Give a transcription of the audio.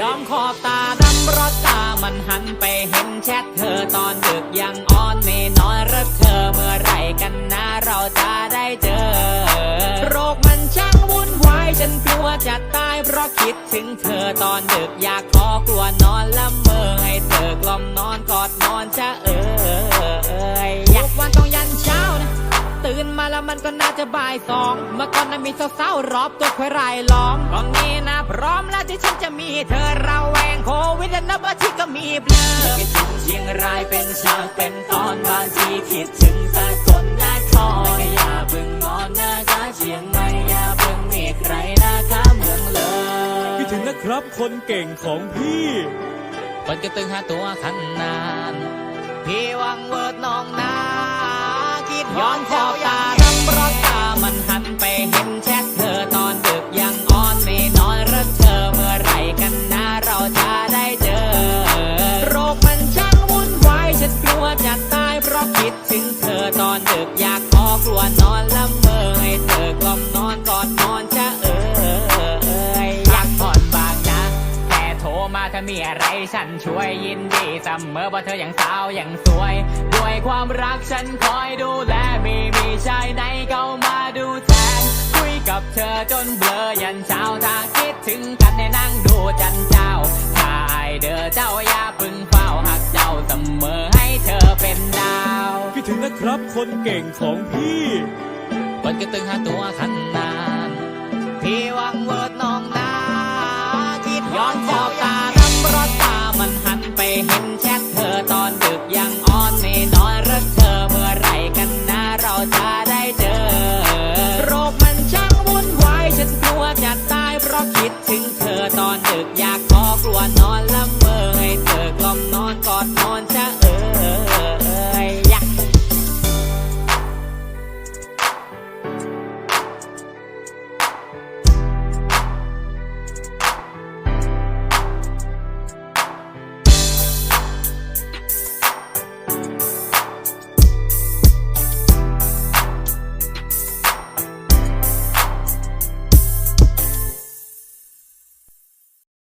ยอมขอบตาดำรถตามันหันไปเห็นแชทเธอตอนดึกยังอ่อนไม่นอนรักเธอเมื่อไรกันนะเราจะได้เจอ โรคมันช่างวุ่นวายฉันกลัวจะตายเพราะคิดถึงเธอตอนดึกอยากขอกลัวนอนละเมอให้เธอกล่อมนอนกอดนอนจะเอออยากวันต้องยันเช้านะตื่นมาแล้วมันก็น่าจะบ่ายสองเมื่อก่อนนั้นมีสาวๆรอบตัวคอยรายล้อม ที่ฉันจะมีเธอเราแวงโควิดและนับว่าที่ก็มีเบลอคิดถึงเชียงรายเป็นฉากเป็นตอนบางทีคิดถึงสกลนครก็อย่าเพิ่งงอนนะคะเชียงใหม่อย่าเพิ่งมีใครนะคะเมืองเลยคิดถึงนะครับคนเก่งของพี่เปิดกระตึงหาตัวขันนานพี่หวังเวิร์ดน้องนาคิดย้อนขอ ตายเพราะคิดถึงเธอตอนดึกอยากขอกลัวนอนละเมอให้เธอกล่อมนอนกอดนอนจะเอออยากกอดบางนะ แต่โทรมาถ้ามีอะไรฉันช่วยยินดีเสมอว่าะเธออยังสาวอยังสวย ด้วยความรักฉันคอยดูแลไม่มีชายไหนเข้ามาดูแทนคุยกับเธอจนเบลอยันเช้าถ้าคิดถึงกันให้นั่งดูจันเจ้าถ้าไอายเด้อเจ้าอย่าพึ่งเฝ้าหักเจ้าเสมอ ครับคนเก่งของพี่มันก็ตึงหาตัวขันนานพี่วังเวิร์ดน้องนาคิดย้อนสอบตาน้ำรถตามันหันไปเห็นแชทเธอตอนดึกยังอ่อนไม่นอนรักเธอเมื่อไรกันนะเราจะได้เจอโรคมันช่างวุ่นวายฉันกลัวจะตายเพราะคิดถึงเธอตอนดึกอยากขอกลัวนอนละเมอให้เธอกล่อมนอนกอดนอน